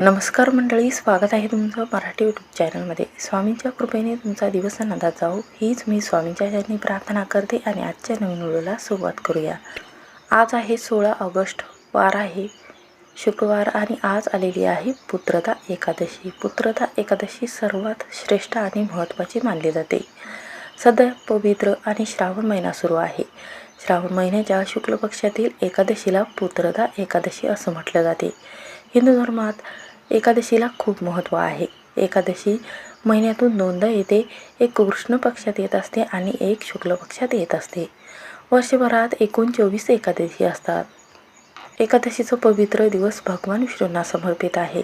नमस्कार मंडळी स्वागत आहे तुमचं मराठी यूट्यूब चॅनलमध्ये स्वामींच्या कृपेने तुमचा दिवस आनंदात जाऊ हीच मी स्वामींच्या चरणी प्रार्थना करते आणि आजच्या नवीन व्हिडिओला सुरुवात करूया. आज आहे सोळा ऑगस्ट वार आहे. शुक्रवार आणि आज आलेली आहे पुत्रदा एकादशी. पुत्रदा एकादशी सर्वात श्रेष्ठ आणि महत्त्वाची मानली जाते. सध्या पवित्र आणि श्रावण महिना सुरू आहे. श्रावण महिन्याच्या शुक्ल पक्षातील एकादशीला पुत्रदा एकादशी असं म्हटलं जाते. हिंदू धर्मात एकादशीला खूप महत्त्व आहे. एकादशी महिन्यातून दोनदा येते. एक कृष्ण पक्षात येत असते आणि एक शुक्ल पक्षात येत असते. वर्षभरात एकूण चोवीस एकादशी असतात. एकादशीचं पवित्र दिवस भगवान विष्णूंना समर्पित आहे.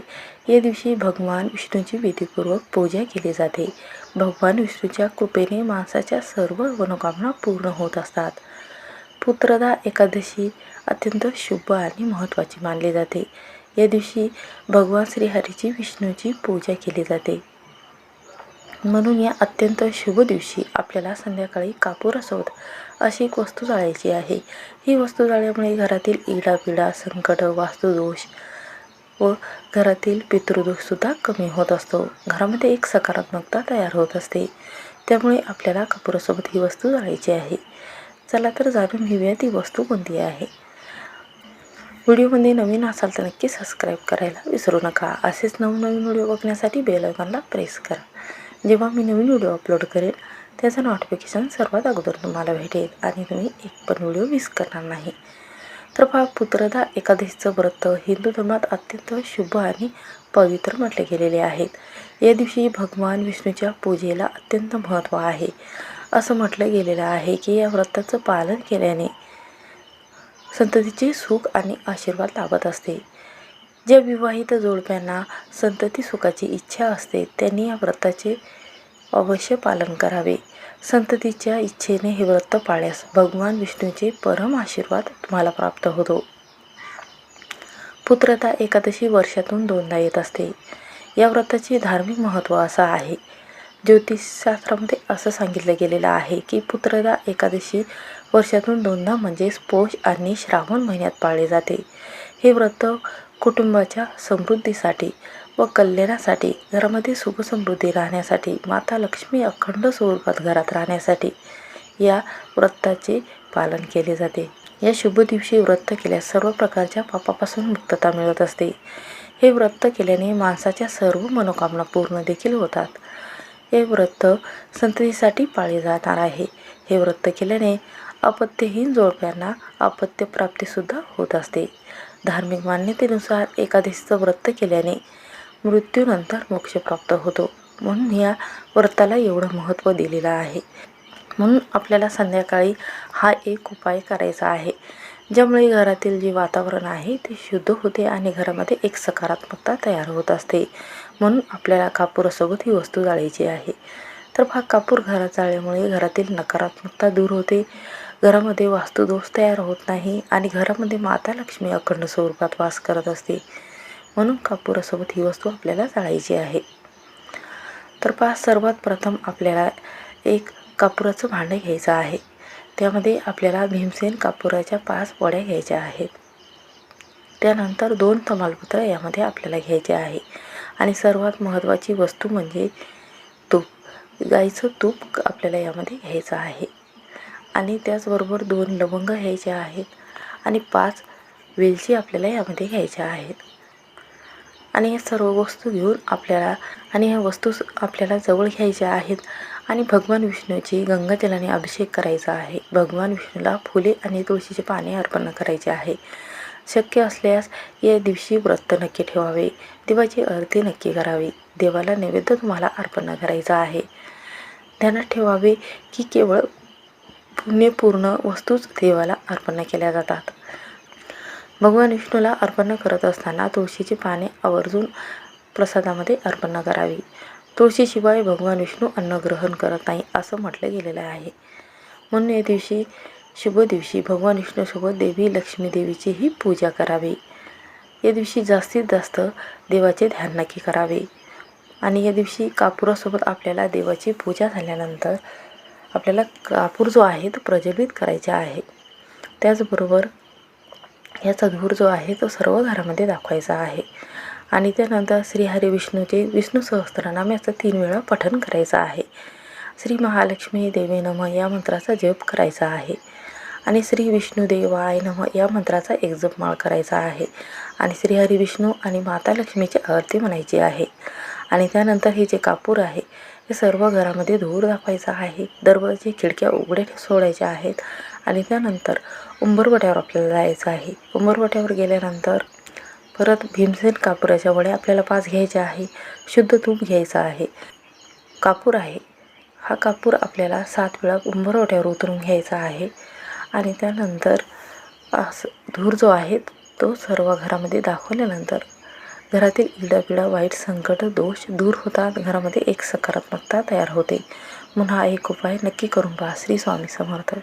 या दिवशी भगवान विष्णूची विधीपूर्वक पूजा केली जाते. भगवान विष्णूच्या कृपेने माणसाच्या सर्व मनोकामना पूर्ण होत असतात. पुत्रदा एकादशी अत्यंत शुभ आणि महत्त्वाची मानली जाते. या दिवशी भगवान श्रीहरीची विष्णूची पूजा केली जाते. म्हणून या अत्यंत शुभ दिवशी आपल्याला संध्याकाळी कापूर असोत अशी एक वस्तू जाळायची आहे. ही वस्तू जाळल्यामुळे घरातील इडापिडा संकट वास्तुदोष व घरातील पितृदोषसुद्धा कमी होत असतो. घरामध्ये एक सकारात्मकता तयार होत असते. त्यामुळे आपल्याला कापूरासोबत ही वस्तू जाळायची आहे. चला तर जाणून घेऊया ती वस्तू कोणती आहे. व्हिडिओमध्ये नवीन असाल तर नक्की सबस्क्राईब करायला विसरू नका. असेच नवनवीन व्हिडिओ बघण्यासाठी बेल आयकॉनला प्रेस करा. जेव्हा मी नवीन व्हिडिओ अपलोड करेन त्याचं नोटिफिकेशन सर्वात अगोदर तुम्हाला भेटेल आणि तुम्ही एक पण व्हिडिओ मिस करणार नाही. तर पहा पुत्रदा एकादशीचं व्रत हिंदू धर्मात अत्यंत शुभ आणि पवित्र म्हटले गेलेले आहेत या दिवशी भगवान विष्णूच्या पूजेला अत्यंत महत्त्व आहे. असं म्हटलं गेलेलं आहे की या व्रताचं पालन केल्याने संततीचे सुख आणि आशीर्वाद लाभत असते. ज्या विवाहित जोडप्यांना संतती सुखाची इच्छा असते त्यांनी या व्रताचे अवश्य पालन करावे. संततीच्या इच्छेने हे व्रत पाळल्यास भगवान विष्णूचे परम आशीर्वाद तुम्हाला प्राप्त होतो. पुत्रता एकादशी वर्षातून दोनदा येत असते. या व्रताचे धार्मिक महत्त्व असं आहे. ज्योतिषशास्त्रामध्ये असं सांगितलं गेलेलं आहे की पुत्रदा एकादशी वर्षातून दोनदा म्हणजेच पोष आणि श्रावण महिन्यात पाळले जाते. हे व्रत कुटुंबाच्या समृद्धीसाठी व कल्याणासाठी घरामध्ये सुखसमृद्धी राहण्यासाठी माता लक्ष्मी अखंड स्वरूपात घरात राहण्यासाठी या व्रताचे पालन केले जाते. या शुभ दिवशी व्रत केल्यास सर्व प्रकारच्या पापापासून मुक्तता मिळत असते. हे व्रत केल्याने माणसाच्या सर्व मनोकामना पूर्ण देखील होतात. हे व्रत संततीसाठी पाळले जाणार आहे. हे व्रत केल्याने अपत्यहीन जोडप्यांना अपत्यप्राप्तीसुद्धा होत असते. धार्मिक मान्यतेनुसार एकादशीचं व्रत केल्याने मृत्यूनंतर मोक्ष प्राप्त होतो. म्हणून या व्रताला एवढं महत्त्व दिलेलं आहे. म्हणून आपल्याला संध्याकाळी हा एक उपाय करायचा आहे. ज्यामुळे घरातील जे वातावरण आहे ते शुद्ध होते आणि घरामध्ये एक सकारात्मकता तयार होत असते. म्हणून आपल्याला कापूरासोबत ही वस्तू जाळायची आहे. तर हा कापूर घरात जाळल्यामुळे घरातील नकारात्मकता दूर होते. घरामध्ये वास्तुदोष तयार होत नाही आणि घरामध्ये माता लक्ष्मी अखंड स्वरूपात वास करत असते. म्हणून कापूरासोबत ही वस्तू आपल्याला जाळायची आहे. तर पहा सर्वात प्रथम आपल्याला एक कापुराचं भांडं घ्यायचं आहे. त्यामध्ये आपल्याला भीमसेन कापुराच्या पाच वड्या घ्यायच्या आहेत. त्यानंतर दोन तमालपत्र यामध्ये आपल्याला घ्यायचे आहे. आणि सर्वात महत्त्वाची वस्तू म्हणजे तूप. गाईचं तूप आपल्याला यामध्ये घ्यायचं आहे. आणि त्याचबरोबर दोन लवंग घ्यायचे आहेत. आणि पाच वेलची आपल्याला यामध्ये घ्यायच्या आहेत. आणि या सर्व वस्तू घेऊन आपल्याला आणि ह्या वस्तू आपल्याला जवळ घ्यायच्या आहेत. आणि भगवान विष्णूची गंगाजलाने अभिषेक करायचा आहे. भगवान विष्णूला फुले आणि तुळशीचे पाने अर्पण करायचे आहे. शक्य असल्यास या दिवशी व्रत नक्की ठेवावे. देवाची आरती नक्की करावी. देवाला नैवेद्य तुम्हाला अर्पण करायचा आहे. ध्यानात ठेवावे की केवळ पुण्यपूर्ण वस्तूच देवाला अर्पण केल्या जातात. भगवान विष्णूला अर्पण करत असताना तुळशीची पाने आवर्जून प्रसादामध्ये अर्पण करावी. तुळशीशिवाय भगवान विष्णू अन्न ग्रहण करत नाही असं म्हटलं गेलेलं आहे. म्हणून या दिवशी शुभ दिवशी भगवान विष्णूसोबत देवी लक्ष्मी देवीचीही पूजा करावी. या दिवशी जास्तीत जास्त देवाचे ध्यान नक्की करावे. आणि या दिवशी कापुरासोबत आपल्याला देवाची पूजा झाल्यानंतर आपल्याला कापूर जो आहे तो प्रज्वलित करायचा आहे. त्याचबरोबर याचा धूर जो आहे तो सर्व घरामध्ये दाखवायचा आहे. आणि त्यानंतर श्रीहरी विष्णूचे विष्णू सहस्त्रनामाचं तीन वेळा पठण करायचं आहे. श्री महालक्ष्मी देवी नम या मंत्राचा जप करायचा आहे. आणि श्री विष्णुदेवाय नम या मंत्राचा एक जपमाळ करायचा आहे. आणि श्री हरी विष्णू आणि माता लक्ष्मीची आरती म्हणायची आहे. आणि त्यानंतर हे जे कापूर आहे हे सर्व घरामध्ये धूर दाखवायचा आहे. दरवाजे खिडक्या उघड्या सोडायच्या आहेत. आणि त्यानंतर उंबरवट्यावर आपल्याला जायचं आहे. उंबरवट्यावर गेल्यानंतर परत भीमसेन कापुराच्या वड्या आपल्याला पाच घ्यायचे आहे. शुद्ध तूप घ्यायचं आहे. कापूर आहे. हा कापूर आपल्याला सात वेळा उंबरवट्यावर उतरून घ्यायचा आहे. आणि त्यानंतर असं धूर जो आहे तो सर्व घरामध्ये दाखवल्यानंतर घरातील इडापिडा वाईट संकट दोष दूर होतात. घरामध्ये एक सकारात्मकता तयार होते. म्हणून हा एक उपाय नक्की करून पहा. श्री स्वामी समर्थ.